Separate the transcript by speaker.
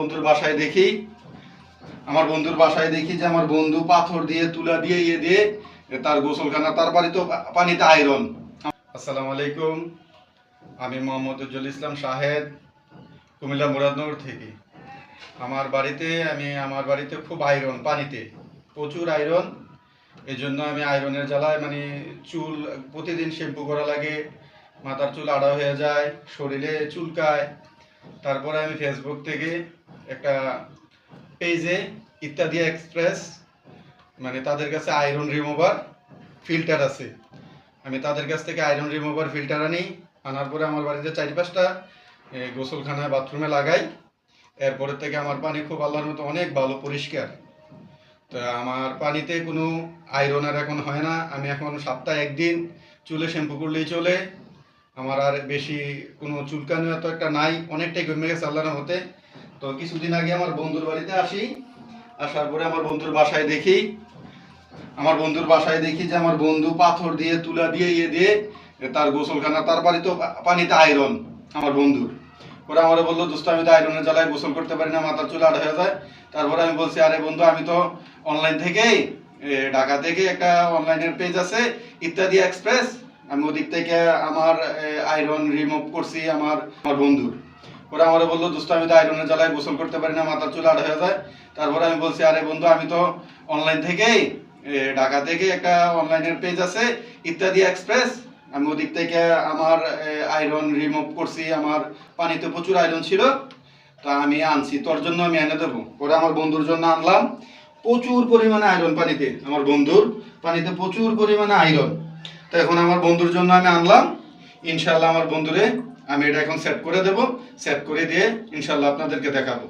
Speaker 1: বন্ধুর বাসায় দেখি, আমার বন্ধুর বাসায় দেখি যে আমার বন্ধু পাথর দিয়ে, তুলা দিয়ে ইয়ে দিয়ে তার গোসলখানা, তার বাড়ি তো পানিতে আয়রন। আসসালামু আলাইকুম, আমি মোহাম্মদ উজ্জ্বল ইসলাম শাহেদ, কুমিল্লা মুরাদনগর থেকে। আমার বাড়িতে, আমি আমার বাড়িতে খুব আয়রন, পানিতে, প্রচুর আয়রন। এই জন্য আমি আয়রনের জ্বালায় মানে চুল, প্রতিদিন শ্যাম্পু করা লাগে, মাথার চুল আড়া হয়ে যায়, শরীরে চুলকায়। তারপরে আমি ফেসবুক থেকে একটা পেজে ইত্যাদি এক্সপ্রেস মানে তাদের কাছে আয়রন রিমুভার ফিল্টার আছে। আমি তাদের কাছ থেকে আয়রন রিমুভার ফিল্টার আনি, আনার পরে আমার বাড়িতে চারি পাঁচটা গোসলখানায় বাথরুমে লাগাই। এরপরে থেকে আমার পানি খুব আল্লাহর মতো অনেক ভালো, পরিষ্কার। তো আমার পানিতে কোনো আয়রন আর এখন হয় না। আমি এখন সপ্তাহে একদিন চুলে শ্যাম্পু করলেই চলে। আমার আর বেশি কোনো চুলকানি তো একটা নাই, অনেকটাই কমে গেছে আল্লাহর মতে তো কিছুদিন আগে আমার বন্ধুর বাড়িতে আসি, আসার পরে আমার বন্ধুর বাসায় দেখি। আমার বন্ধুর বাসায় দেখি যে আমার বন্ধু পাথর দিয়ে, তুলা দিয়ে ইয়ে দিয়ে, তার গোসলখানা, তার বাড়ি তো পানিতে আয়রন আমার বন্ধুর। ওরা আমার বলল, দোস্ত, আমি তো আয়রনের জ্বালায় গোসল করতে পারি না, মাথার চুল আড় হয়ে যায়। তারপরে আমি বলছি, আরে বন্ধু, আমি তো অনলাইন থেকেই ঢাকা থেকে একটা অনলাইনের পেজ আছে, ইত্যাদি এক্সপ্রেস আমি ওদিক থেকে আমার আয়রন রিমুভ করছি আমার আমার বন্ধুর। ওরা আমার বলল, দোস্ত, আমি তো আয়রনের জ্বালায় গোসল করতে পারি না, মাথার চুল আড় হয়ে যায়। তারপরে আমি বলছি, আরে বন্ধু, আমি তো অনলাইন থেকেই ঢাকা থেকে একটা অনলাইনের পেজ আছে, ইত্যাদি এক্সপ্রেস আমি ওদিক থেকে আমার আয়রন রিমুভ করছি, আমার পানিতে প্রচুর আয়রন ছিল। তা আমি আনছি, তোর জন্য আমি এনে দেবো। ওরা আমার বন্ধুর জন্য আনলাম। প্রচুর পরিমাণে আয়রন পানিতে, আমার বন্ধুর পানিতে প্রচুর পরিমাণে আয়রন তো এখন আমার বন্ধুর জন্য আমি আনলাম। ইনশাল্লাহ আমার বন্ধুরে আমি এটা এখন সেট করে দেব। সেট করে দিয়ে ইনশাল্লাহ আপনাদেরকে দেখাবো।